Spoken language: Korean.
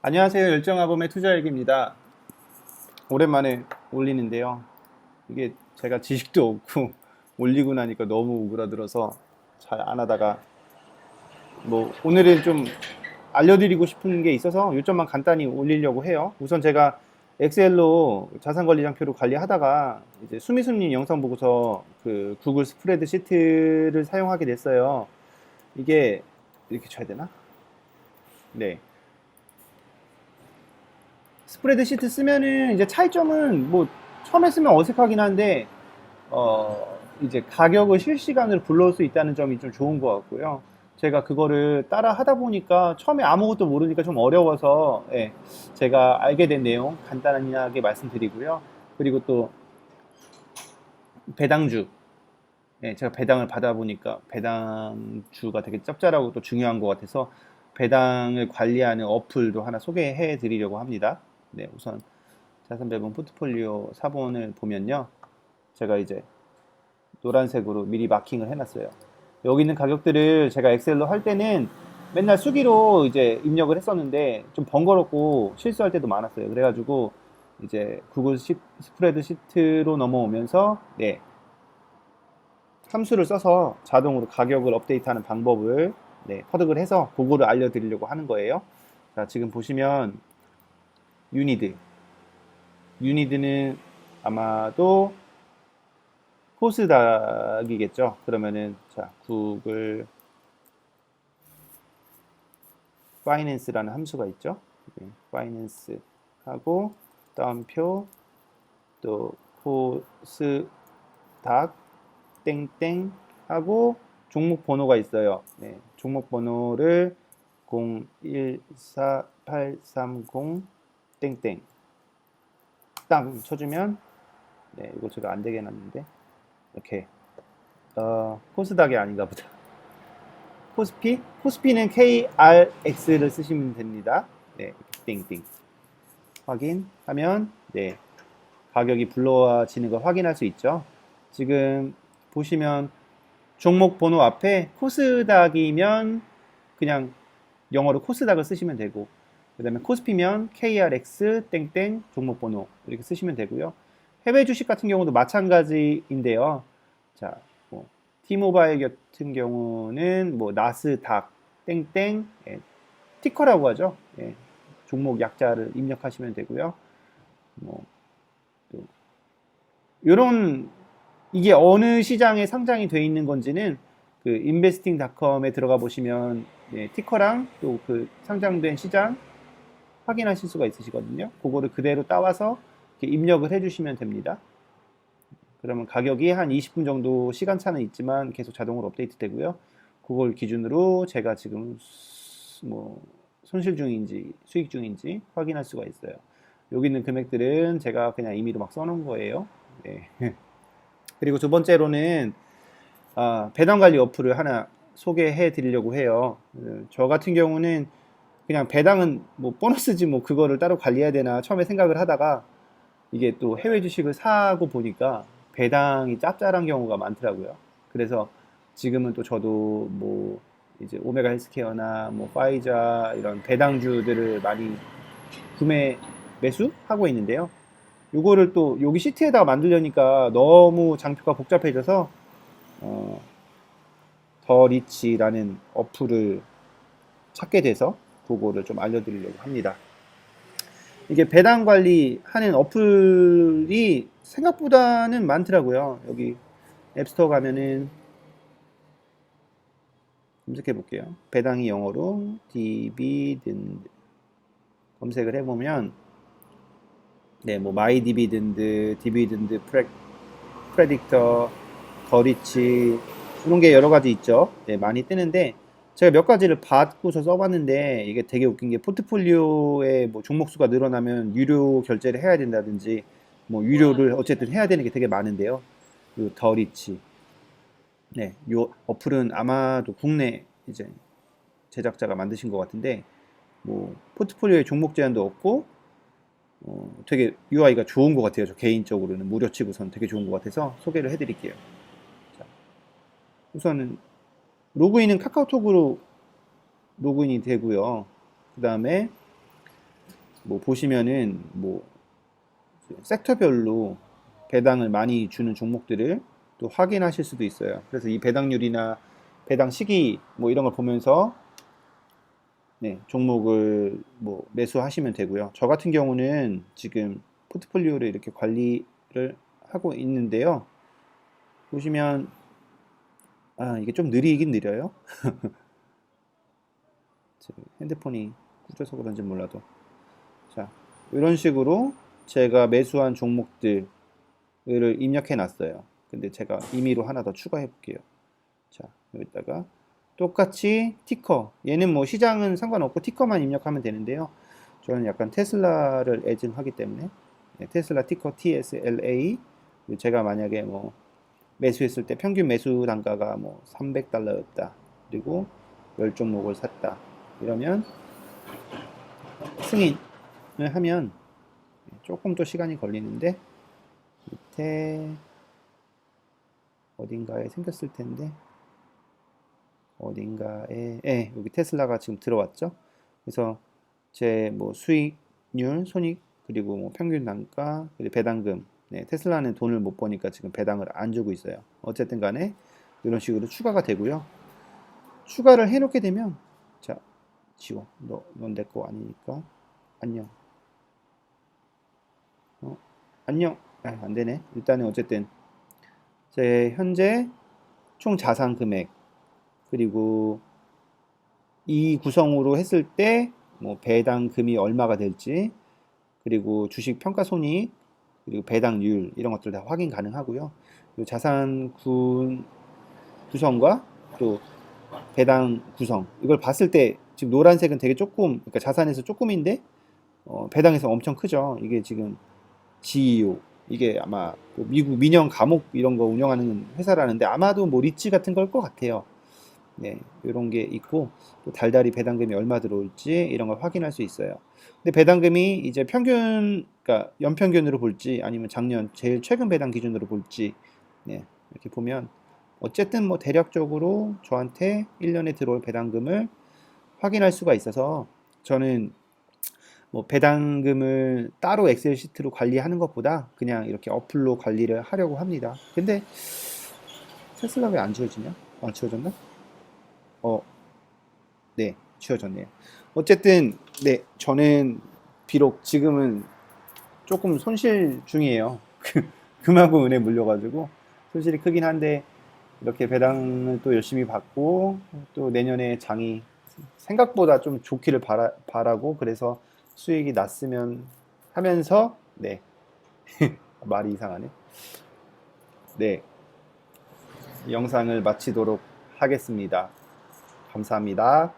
안녕하세요. 열정아범의 투자얘기입니다. 오랜만에 올리는데요. 이게 제가 지식도 없고 올리고 나니까 너무 오그라들어서 잘 안 하다가 뭐 오늘은 좀 알려드리고 싶은 게 있어서 요점만 간단히 올리려고 해요. 우선 제가 엑셀로 자산관리장표를 관리하다가 이제 수미수님 영상 보고서 그 구글 스프레드 시트를 사용하게 됐어요. 이게 이렇게 쳐야 되나? 네. 스프레드 시트 쓰면은 이제 차이점은 뭐 처음에 쓰면 어색하긴 한데 어 이제 가격을 실시간으로 불러올 수 있다는 점이 좀 좋은 것 같고요. 제가 그거를 따라 하다 보니까 처음에 아무것도 모르니까 좀 어려워서 예, 제가 알게 된 내용 간단하게 말씀드리고요. 그리고 또 배당주 예, 제가 배당을 받아 보니까 배당주가 되게 짭짤하고 또 중요한 것 같아서 배당을 관리하는 어플도 하나 소개해 드리려고 합니다. 네, 우선 자산 배분 포트폴리오 사본을 보면요. 제가 이제 노란색으로 미리 마킹을 해놨어요. 여기 있는 가격들을 제가 엑셀로 할 때는 맨날 수기로 이제 입력을 했었는데 좀 번거롭고 실수할 때도 많았어요. 그래가지고 이제 구글 시, 스프레드 시트로 넘어오면서 네, 함수를 써서 자동으로 가격을 업데이트하는 방법을 네, 터득을 해서 그거를 알려드리려고 하는 거예요. 자, 지금 보시면 유니드. 유니드는 아마도 코스닥이겠죠. 그러면은 자, 구글 파이낸스라는 함수가 있죠. 네, 파이낸스 하고 다음표 또 코스닥 땡땡 하고 종목 번호가 있어요. 네, 종목 번호를 014830 땡땡 딱 쳐주면 네, 이거 제가 안 되게 해놨는데 이렇게 어, 코스닥이 아닌가 보다. 코스피? 코스피는 KRX를 쓰시면 됩니다. 네, 띵띵. 확인하면 네, 가격이 불러와지는 걸 확인할 수 있죠. 지금 보시면 종목 번호 앞에 코스닥이면 그냥 영어로 코스닥을 쓰시면 되고 그 다음에 코스피면 KRX 땡땡 종목 번호 이렇게 쓰시면 되고요. 해외 주식 같은 경우도 마찬가지인데요. 자, 뭐 T모바일 같은 경우는 뭐 나스닥 땡땡 예, 티커라고 하죠. 예, 종목 약자를 입력하시면 되고요. 뭐 또, 요런 이게 어느 시장에 상장이 되어 있는 건지는 그 investing.com에 들어가 보시면 예, 티커랑 또 그 상장된 시장 확인하실 수가 있으시거든요. 그거를 그대로 따와서 입력을 해주시면 됩니다. 그러면 가격이 한 20분 정도 시간차는 있지만 계속 자동으로 업데이트 되고요. 그걸 기준으로 제가 지금 뭐 손실 중인지 수익 중인지 확인할 수가 있어요. 여기 있는 금액들은 제가 그냥 임의로 막 써놓은 거예요. 네. 그리고 두 번째로는 아, 배당 관리 어플을 하나 소개해 드리려고 해요. 저 같은 경우는 그냥 배당은 뭐 보너스지 뭐 그거를 따로 관리해야 되나 처음에 생각을 하다가 이게 또 해외 주식을 사고 보니까 배당이 짭짤한 경우가 많더라고요. 그래서 지금은 또 저도 뭐 이제 오메가 헬스케어나 뭐 파이자 이런 배당주들을 많이 구매 매수하고 있는데요. 요거를 또 여기 시트에다가 만들려니까 너무 장표가 복잡해져서 어, 더 리치라는 어플을 찾게 돼서 그거를 좀 알려드리려고 합니다. 이게 배당 관리 하는 어플이 생각보다는 많더라고요. 여기 앱스토어 가면은 검색해 볼게요. 배당이 영어로 디비든드 검색을 해보면 네, 뭐 마이 디비든드, 디비든드 프레, 프레딕터, 더리치 이런 게 여러 가지 있죠. 네, 많이 뜨는데 제가 몇 가지를 받고서 써봤는데 이게 되게 웃긴 게 포트폴리오에 뭐 종목 수가 늘어나면 유료 결제를 해야 된다든지 뭐 유료를 어쨌든 해야 되는 게 되게 많은데요. 그 더리치. 네, 요 어플은 아마도 국내 이제 제작자가 만드신 것 같은데 뭐 포트폴리오에 종목 제한도 없고 어, 되게 UI가 좋은 것 같아요. 저 개인적으로는 무료 치고선 되게 좋은 것 같아서 소개를 해드릴게요. 자, 우선은 로그인은 카카오톡으로 로그인이 되고요. 그 다음에 뭐 보시면은 뭐 섹터별로 배당을 많이 주는 종목들을 또 확인하실 수도 있어요. 그래서 이 배당률이나 배당 시기 뭐 이런 걸 보면서 네, 종목을 뭐 매수하시면 되고요. 저 같은 경우는 지금 포트폴리오를 이렇게 관리를 하고 있는데요. 보시면 아, 이게 좀 느리긴 느려요. 제 핸드폰이 꾸져서 그런지 몰라도. 자, 이런 식으로 제가 매수한 종목들을 입력해 놨어요. 근데 제가 임의로 하나 더 추가해 볼게요. 자, 여기다가 똑같이 티커. 얘는 뭐 시장은 상관없고 티커만 입력하면 되는데요. 저는 약간 테슬라를 애증하기 때문에 네, 테슬라 티커 TSLA 제가 만약에 뭐 매수했을 때 평균 매수 단가가 뭐 300달러였다. 그리고 10종목을 샀다. 이러면 승인을 하면 조금 더 시간이 걸리는데 밑에 어딘가에 생겼을 텐데 어딘가에 예, 여기 테슬라가 지금 들어왔죠. 그래서 제 뭐 수익률, 손익 그리고 뭐 평균 단가, 배당금. 네, 테슬라는 돈을 못 버니까 지금 배당을 안 주고 있어요. 어쨌든 간에 이런 식으로 추가가 되고요. 추가를 해놓게 되면 자 지워. 너, 넌 내 거 아니니까 안녕. 어, 안녕. 아, 안 되네. 일단은 어쨌든 제 현재 총 자산 금액 그리고 이 구성으로 했을 때 뭐 배당금이 얼마가 될지 그리고 주식 평가 손익 그리고 배당률 이런 것들 다 확인 가능하고요. 그 자산 구, 구성과 또 배당 구성 이걸 봤을 때 지금 노란색은 되게 조금 그러니까 자산에서 조금인데 어, 배당에서 엄청 크죠. 이게 지금 GEO 이게 아마 그 미국 민영 감옥 이런 거 운영하는 회사라는데 아마도 뭐 리츠 같은 걸 것 같아요. 네, 이런 게 있고 또 달달이 배당금이 얼마 들어올지 이런 걸 확인할 수 있어요. 근데 배당금이 이제 평균, 그러니까 연평균으로 볼지 아니면 작년 제일 최근 배당 기준으로 볼지 네, 이렇게 보면 어쨌든 뭐 대략적으로 저한테 1년에 들어올 배당금을 확인할 수가 있어서 저는 뭐 배당금을 따로 엑셀 시트로 관리하는 것보다 그냥 이렇게 어플로 관리를 하려고 합니다. 근데 테슬라 왜 안 지워지냐? 아, 지워졌나? 어, 네, 지워졌네요. 어쨌든, 네, 저는 비록 지금은 조금 손실 중이에요. 금하고 은에 물려가지고 손실이 크긴 한데 이렇게 배당을 또 열심히 받고 또 내년에 장이 생각보다 좀 좋기를 바라, 바라고 그래서 수익이 났으면 하면서 네 말이 이상하네 네 영상을 마치도록 하겠습니다 감사합니다